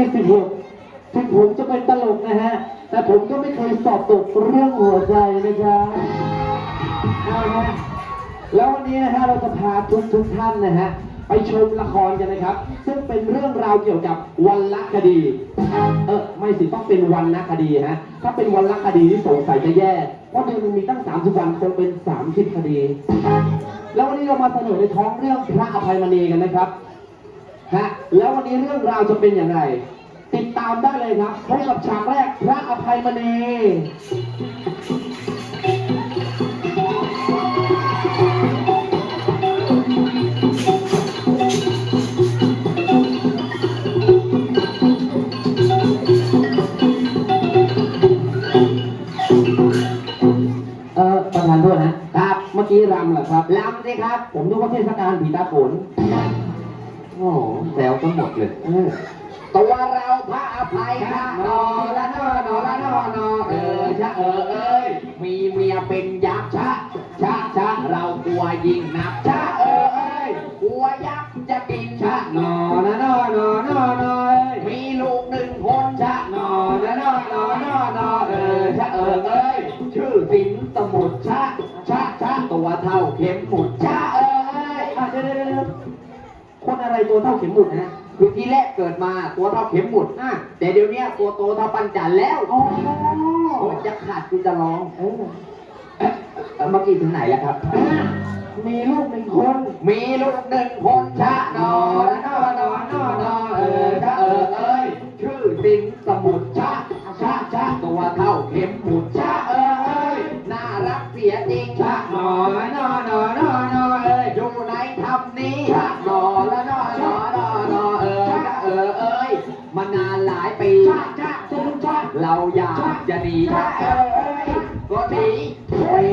16ถึงผมจะเป็นตลกนะฮะ แต่ผมก็ไม่เคยสอบตกเรื่องหัวใจนะครับเอาฮะแล้ววันนี้นะฮะเราจะพาทุกทุกท่านนะฮะไปชมละครกันนะครับ ซึ่งเป็นเรื่องราวเกี่ยวกับวันละคดี เออไม่สิต้องเป็นวันละคดีฮะถ้าเป็นวันละคดีที่สงสัยจะแย่เพราะเดือนหนึงมีตั้ง 30 วันคงเป็น 30 คดี แล้ววันนี้เรามาเสนอในท้องเรื่องพระอภัยมณีกันนะครับ ฮะแล้ววันนี้เรื่องราวจะเป็นอย่างไร ติดตามได้เลยครับพบกับฉากแรกพระอภัยมณีเออประธานโทษนะครับ เมื่อกี้รำเหรอครับรำสิครับ ผมนึกว่าเทศกาลผีตาโขนโอ้โหแซว ทั้งหมดเลยตัวเราพระอภัยนะนอละนอนอละนอนอเออชะเออเอ้ยมีเมียเป็นยักษ์ชะชะชะเรากลัวยิ่งนักชะเออเอ้ยกลัวยักษ์จะกินชะนอละนอนอนอนอมีลูกหนึ่งคนชะนอละนอนอนอนอเออชะเออเอ้ยชื่อสินสมุทรชะชะชะตัวเท่าเข็มหมุดชะเออเอ้ยอะเดี๋ยวเดี๋ยวคนอะไรตัวเท่าเข็มหมุดนะ คือทีแรกเกิดมาตัวเท่าเข็มหมุดอะแต่เดี๋ยวเนี้ยตัวโตเท่าปันจันแล้วอ๋อโอ้ยจะขาดกูจะร้องเออเอ๊ะเอ่อเมื่อกี้ถึงไหนแล้วครับอะมีลูกหนึ่งคน มีลูกหนึ่งคนชะนอละนอนอนอนอเออชะเออเอ้ยชื่อสินสมุทรชะชะชะตัวเท่าเข็มหมุดชะ มานานหลายปีชาชาสนุกชาเราอยากจะหนีชะเออเอ้ยก็หนีเฮ้ย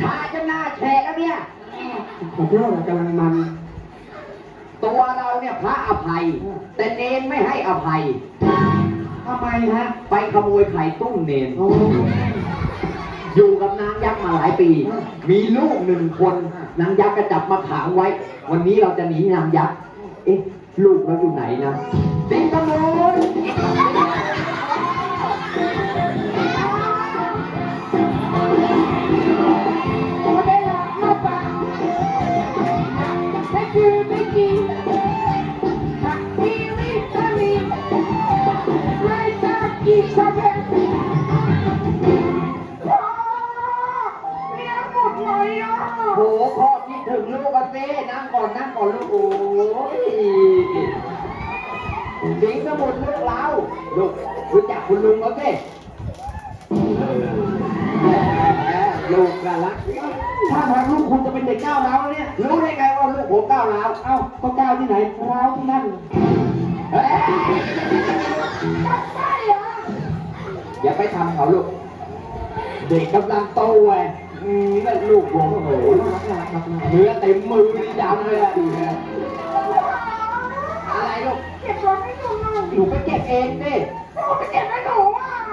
ชาจะหน้าแฉะแล้วเนี่ย ขอโทษนะกำลังมัน ตัวเราเนี่ยพระอภัย แต่เนนไม่ให้อภัยทำไมฮะ ไปขโมยไข่ตุ้มเนนโอ้อยู่กับนางยักษ์มาหลายปี มีลูกหนึ่งคน นางยักษ์ก็จับมาขังไว้ วันนี้เราจะหนีนางยักษ์ เอ๊ะ ลูกเราอยู่ไหนนะสิงห์สมุทรโหพ่อคิดถึงลูกกันสินั่งก่อนนั่งก่อนลูกโอ้ย สิงสมุทรลูกเราลูกรู้จักคุณลุงเขาสิลูกน่ารักถ้าทางลูกคุณจะเป็นเด็กก้าวร้าวแล้วเนี่ย รู้ได้ไงว่าลูกผมก้าวร้าว เอ้าก็ก้าวที่ไหนร้าวที่นั่นเฮ้ยอย่าไปทำเขาลูก เด็กกำลังโตไงอืมนั่นลูกผมโอ้โหเนื้อเต็มมือนี่ดำเลยอะดูนะ หนูไปเก็บเองดิ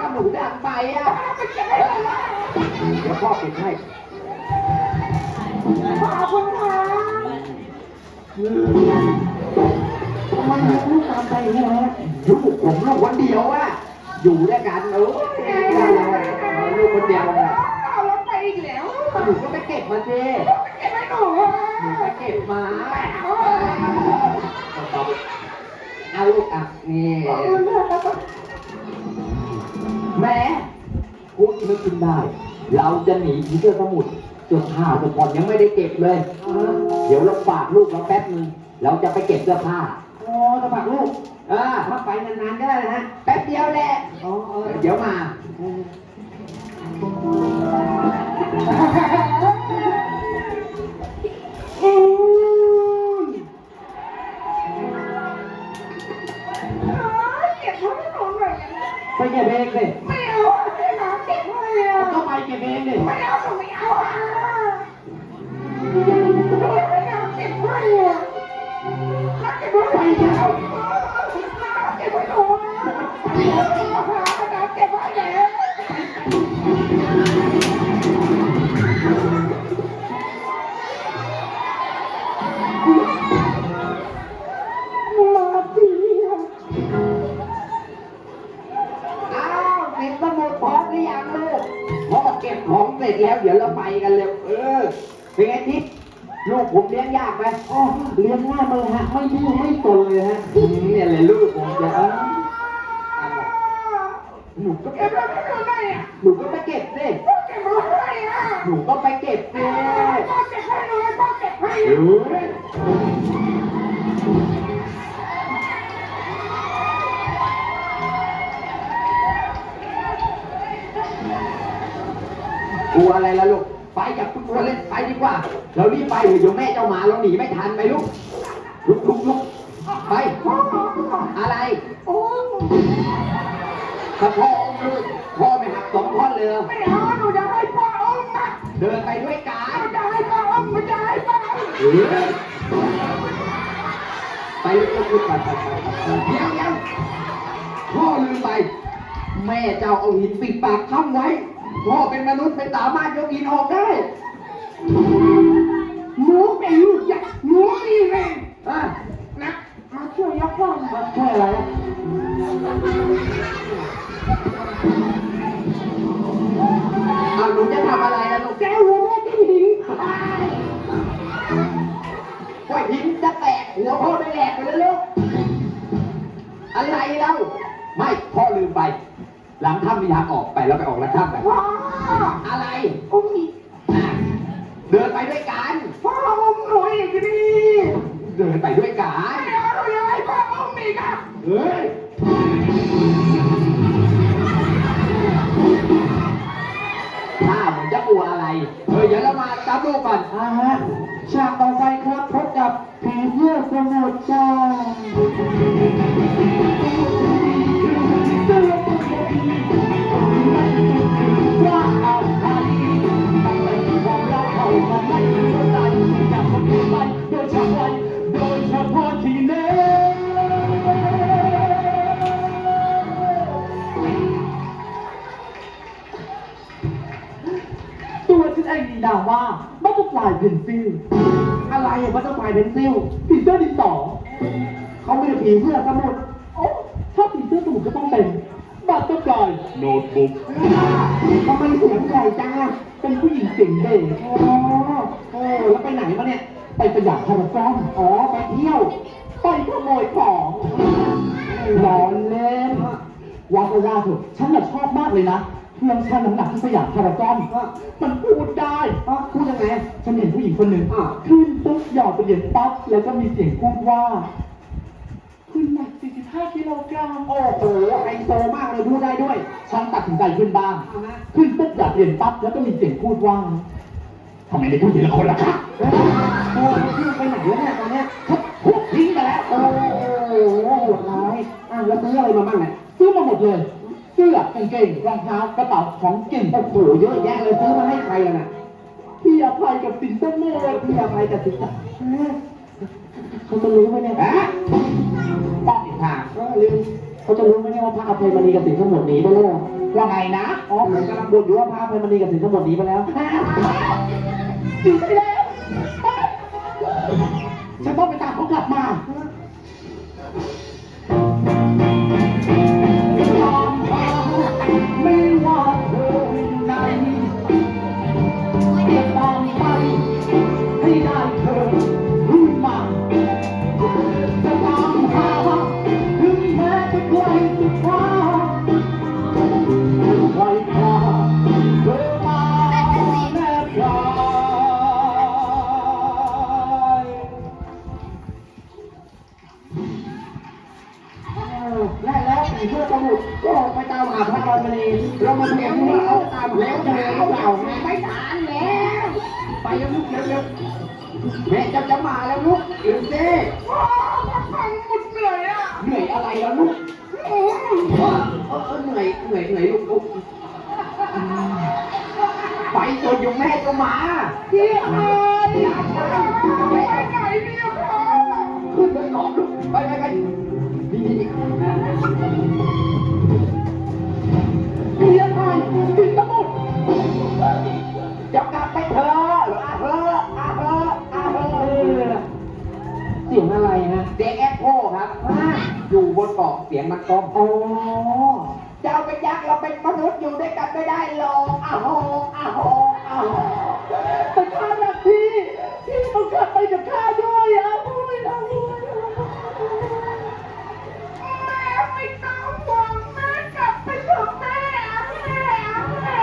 ก็หนูดังไปอะเดี๋ยวพ่อเก็บให้ทำไมเลี้ยงลูกตามใจอย่างนี้ฮะลูกผมลูกคนเดียวอะอยู่ด้วยกันเออลูกคนเดียวอะหนูก็ไปเก็บมาสิหนูไปเก็บมา เอาลูกอะนี่แม่พูดนึกขึ้นได้ เราจะหนีผีเสื้อสมุทรเสื้อผ้าเสื้อผ่อนยังไม่ได้เก็บเลย เดี๋ยวเราฝากลูกเราแป๊บนึงเราจะไปเก็บเสื้อผ้าโอ้จะฝากลูกอ่าถ้าไปนานๆก็ได้นะฮะแป๊บเดียวแหละอ๋อ ไปเก็บเองดิไม่เอาไม่เอาเก็บไว้อ่ะก็ไปเก็บเองดิไม่เอาหนูไม่เอาอ่ะไม่เอาเก็บไว้อ่ะเก็บไว้ไม่เอาเก็บไว้หนูไม่เอาเก็บไว้แล้ว แล้วเดี๋ยวเราไปกันเร็วเออเป็นไงทิพลูกผมเลี้ยงยากไหมอ๋อเลี้ยงง่ายเลยฮะ ไม่ดื้อไม่ตนเลยฮะเนี่ยแหละลูกผมจะเออหนูก็เก็บหนูก็ไปเก็บสิหนูก็ไปเก็บสิ กว่า เรารีบไปเดี๋ยวแม่เจ้าหมาเราหนีไม่ทันไปลูกลุกลุกลุกไป อะไรโอ้ถ้าพ่ออุ้มลูกพ่อไม่หักสองท่อนเลยเหรอไม่เอาหนูจะให้พ่ออุ้มนะเดินไปด้วยกัหนูนจะให้พ่ออุ้มหนูจะให้พ่ออุ้มไปลุกลุกลุกไปไปไปไปเดี๋ยวเดี๋ยวพ่อลืมไป แม่เจ้าเอาหินปิดปากช่องไว้ พ่อเป็นมนุษย์ไม่สามารถยกหินออกได้ หนูเป็นลูกยักษ์หนูมีแรงอะนะมาช่วยยกพ่อมามาช่วยอะไรอะเอาหนูจะทำอะไรนะลูกแกหัวแม่ที่หินตายว่าหินจะแตกหัวพ่อได้แหลกไปเลยลูก เดินไปด้วยกันไม่เอาหนูจะให้พ่ออุ้มอีกอะเฮ้ยายเพนซิลผีเสื้อดินสอเขาไม่ได้ผีเสื้อสมุทรโอ้ถ้าผีเสื้อสมุทรก็ต้องเป็นบัตเตอร์ฟลายโน้ตบุ๊กทำไมเสียงใหญ่จังอะเป็นผู้หญิงเสียงเด็กอ๋อเออแล้วไปไหนมาเนี่ย ไปประหยัดพารากอนอ๋อ ไปเที่ยว ไปขโมยของร้อนเล่นวาก็ว่าเถอะฉันน่ะชอบมากเลยนะเครื่องชั่งน้ำหนักที่สยามพารากอนมันพูดได้พูดยังไง ฉันเห็นผู้หญิงคนหนึ่งขึ้นปุ๊บ หยอดไปเหรียญปั๊บแล้วก็มีเสียงพูดว่า คุณหนัก 45กิโลกรัมโอ้โหไฮโซมากเลยพูดได้ด้วยฉันตัดสินใจขึ้นบ้างขึ้นปุ๊บจัดเหรียญปั๊บแล้วก็มีเสียงพูดว่าทำไมไม่พูดทีละคนล่ะครับโอ้ยพี่ไปไหนวะเนี่ยตอนเนี้ยเขาพูดทิ้งไปแล้ว โอ้โหโหดร้ายอะแล้วซื้ออะไรมาบ้างเนี่ยซื้อมาหมดเลยเสื้อกางเกงรองเท้ากระเป๋าของกินโอ้โหเยอะแยะเลยซื้อมาให้ใครล่ะน่ะ พี่อภัยกับสินต้นโมยพี่อภัยกับสินต้นเขาจะรู้ไหมเนี่ยฮะป้องอีกทางเออลืมเขาจะรู้ไหมเนี่ยว่าพระอภัยมณีกับสินทั้งหมดหนีไปแล้วว่าไงนะอ๋อผมกำลังบ่นอยู่ว่าพระอภัยมณีกับสินทั้งหมดหนีไปแล้วหนีไปแล้วฉันต้องไปตามเขากลับมา เรามาดูกันว่าเขาจะตามแล้วจะเจอหรือเปล่าไงไม่ทานแล้ว ไปแล้วลูกเร็วๆแม่จะจะมาแล้วลูกเร็วสิพ่อมาฟังหมดเหนื่อยอะเหนื่อยอะไรแล้วลูกโอ้ยเออเหนื่อยเหนื่อยเหนื่อยลูกไปจนอยู่แม่ก็มาพี่เอ๋ยไปไหนเนี่ยพ่อขึ้นไปก่อนลูกไปไปไปนี่นี่ ครัาอยู่บนเกาะเสียงมันก้องโอ้เจ้าเป็นยักษ์เราเป็นมนุษย์อยู่ด้วยกันไม่ได้หรอกอ้าวโหอ้าวหอ้าวแต่ข้าหนักพี่พี่ต้องกลับไปกับข้าด้วยอะพูดไม่ได้ไม่ต้องห่วงแม่กลับไปกับแม่แม่แม่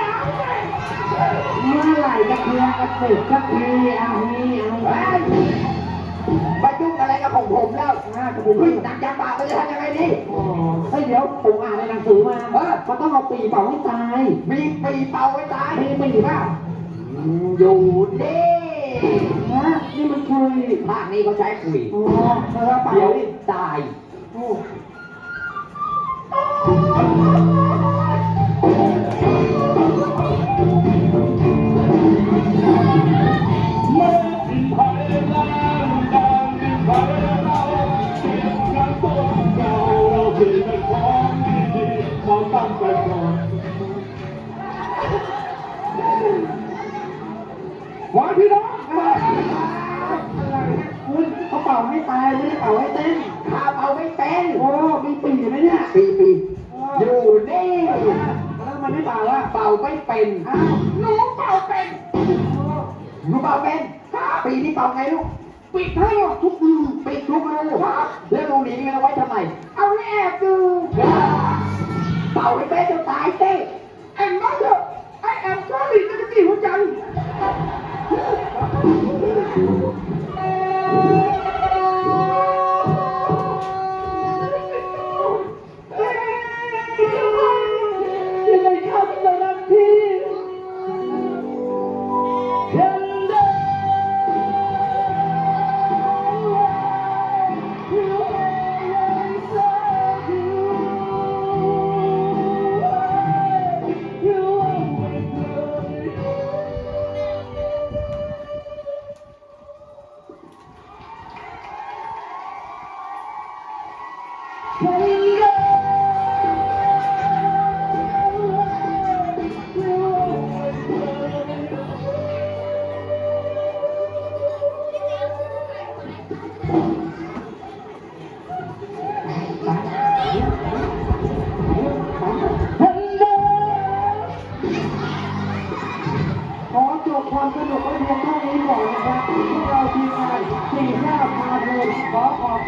เมื่อไหร่จะเคลียร์กันเสร็จสักทีอะนี่อะ งยางปากเราจะทำยังไงดี อ๋อเฮ้ยเดี๋ยวผมอ่านในหนังสือมาเออ มันต้องเอาปีเป่าให้ตาย มีปีเป่าไว้ตายมีปีป่ะอยู่นี่ฮะนี่มันคุยภาคนี้เขาใช้คุย อ๋อเออเป่าเดี๋ยวดิตายโอ้ห เป็นอ้าวหนูเป่าเป็นหนูเป่าเป็นปีนี้เป่าไงลูก ปิดให้หมดทุกมือปิดทุกรูแล้วรูนี้เอาไว้ทำไม เอาไว้แอบดูเป่าไม่เป็นจะตายเต้แอนมาเถอะไอแอมชอบหลีจะกระตีหัวใจ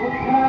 Let's go.